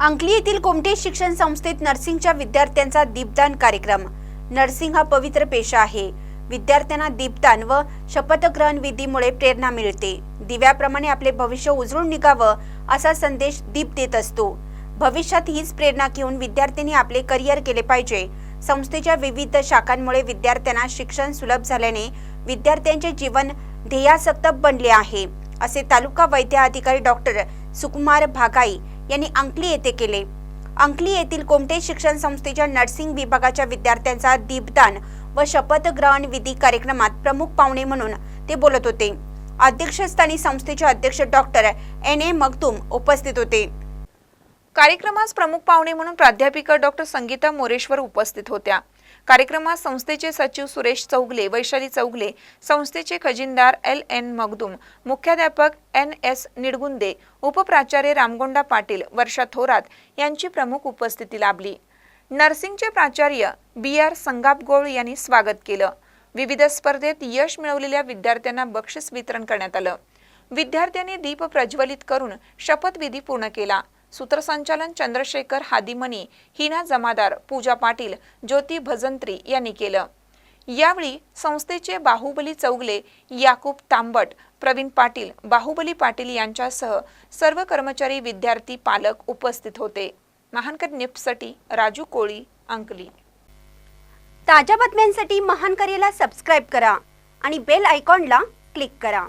अंकली येथील कोमटे शिक्षण संस्थेत नर्सिंगच्या विद्यार्थ्यांचा दीपदान कार्यक्रम. नर्सिंग हा पवित्र पेशा आहे. विद्यार्थ्यांना दीपदान व शपथग्रहण विधीमुळे प्रेरणा मिळते. दिव्याप्रमाणे आपले भविष्य उजळून निघावं असा संदेश दीप देत असतो. भविष्यात हीच प्रेरणा घेऊन विद्यार्थ्यांनी आपले करिअर केले पाहिजे. संस्थेच्या विविध शाखांमुळे विद्यार्थ्यांना शिक्षण सुलभ झाल्याने विद्यार्थ्यांचे जीवन ध्येयासक्त बनले आहे. असे तालुका वैद्य अधिकारी डॉक्टर सुकुमार भागाई यांनी अंकली येथे केले. अंकली येथील कोमटे शिक्षण संस्थेच्या नर्सिंग विभागाच्या विद्यार्थ्यांचा दीपदान व शपथग्रहण विधी कार्यक्रमात प्रमुख पाहुणे म्हणून ते बोलत होते. अध्यक्षस्थानी संस्थेचे अध्यक्ष डॉक्टर एन ए मगदूम उपस्थित होते. कार्यक्रमास प्रमुख पाहुणे म्हणून प्राध्यापिका डॉक्टर संगीता मोरेश्वर उपस्थित होत्या. कार्यक्रमात संस्थेचे सचिव सुरेश चौगले वैशाली चौगले संस्थेचे खजिनदार एल एन मगदूम मुख्याध्यापक एन एस निडगुंदे उपप्राचार्य रामगोंडा पाटील वर्षा थोरात यांची प्रमुख उपस्थिती लाभली. नर्सिंगचे प्राचार्य बी आर संगापगोळ यांनी स्वागत केलं. विविध स्पर्धेत यश मिळवलेल्या विद्यार्थ्यांना बक्षीस वितरण करण्यात आलं. विद्यार्थ्यांनी दीप प्रज्वलित करून शपथविधी पूर्ण केला. सूत्रसंचालन चंद्रशेखर हादिमनी हिना जमादार पूजा पाटील ज्योती भजंत्री यांनी केलं. यावेळी संस्थेचे बाहुबली चौगले याकूब तांबट प्रवीण पाटील बाहुबली पाटील यांच्यासह सर्व कर्मचारी विद्यार्थी पालक उपस्थित होते. महानकर निप्ससाठी राजू कोळी अंकली. ताज्या बातम्यांसाठी महानकरेला सबस्क्राईब करा आणि बेल आयकॉनला क्लिक करा.